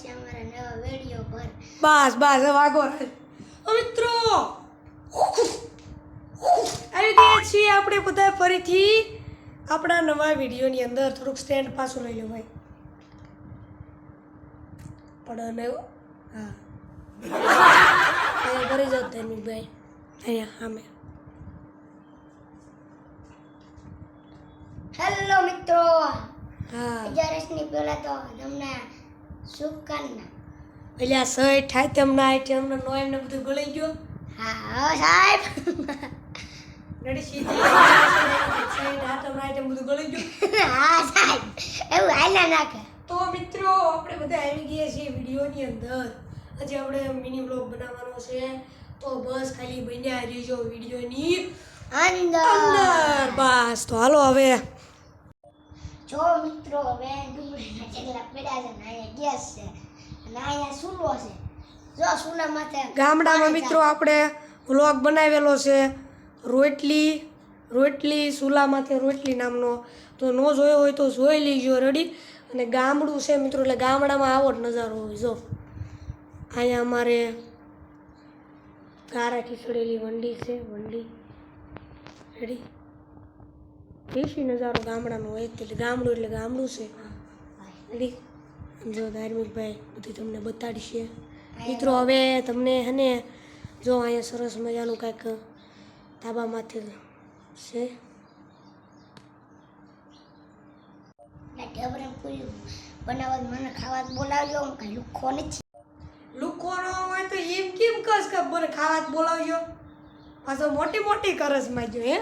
છે અમારા નવા વીડિયો પર. બસ બસ વાગો મિત્રો! આવી ગયા છીએ આપણે બધા ફરીથી. આપણા નવા વિડીયોની અંદર થોડુંક સ્ટેન્ડ પાછું લઈ લો ભાઈ. પણ હા. ભરી જાઓ ધર્મિકભાઈ અહીંયા સામે. હેલો મિત્રો. હા. અગિયારસની પહેલા તો તમને શુભકામના. એટલે આ સહી થાય તેમના આઈટમ નો એમને બધું ગળી ગયો? હા હા સાહેબ. નડી સહી હાથમ આઈટમ બધું ગળી ગયું. હા સાહેબ. એવું હાલ્યા નાખે. તો મિત્રો આપણે બધા આવી ગયા છીએ વિડીયોની અંદર. આજે આપણે મિની બ્લોગ બનાવવાનો છે. તો બસ ખાલી બન્યા રહીજો વિડીયોની અંદર. અંદર. બસ. તો હાલો હવે જો મિત્રો હવે ગેસ છે અને અહીંયા સૂલો છે જો સૂલા માથે ગામડામાં મિત્રો આપણે વ્લોગ બનાવેલો છે, રોટલી રોટલી, સુલામાંથી રોટલી નામનો. તો ન જોયો હોય તો જોઈ લેજો રેડી અને ગામડું છે મિત્રો, એટલે ગામડામાં આવો નજારો હોય, જો. અહીંયા અમારે ગારા ખીચડેલી વંડી છે, વંડી. રેડી દેશી નજારો ગામડાનો હોય એટલે ગામડું એટલે ગામડું છે. જો ધાર્મિકભાઈ બધું તમને બતાડશે. મિત્રો હવે તમને હને જો અહીંયા સરસ મજાનું કાંઈક ધાબામાંથી છે. બનાવવા મને ખાવા બોલાવજો હું કઈ લુખો નથી. લુકો ન હોય તો એમ કેમ કસ કે બોલે ખાવા જ બોલાવજો? પાછો મોટી મોટી કરસ માજો હે?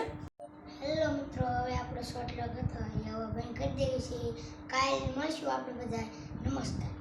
હેલો મિત્રો. આપણો શોર્ટ લોગ હતો અહીંયા હવે બંધ કરી દેવી છે. કાલે મળશું આપણે બધા નમસ્કાર.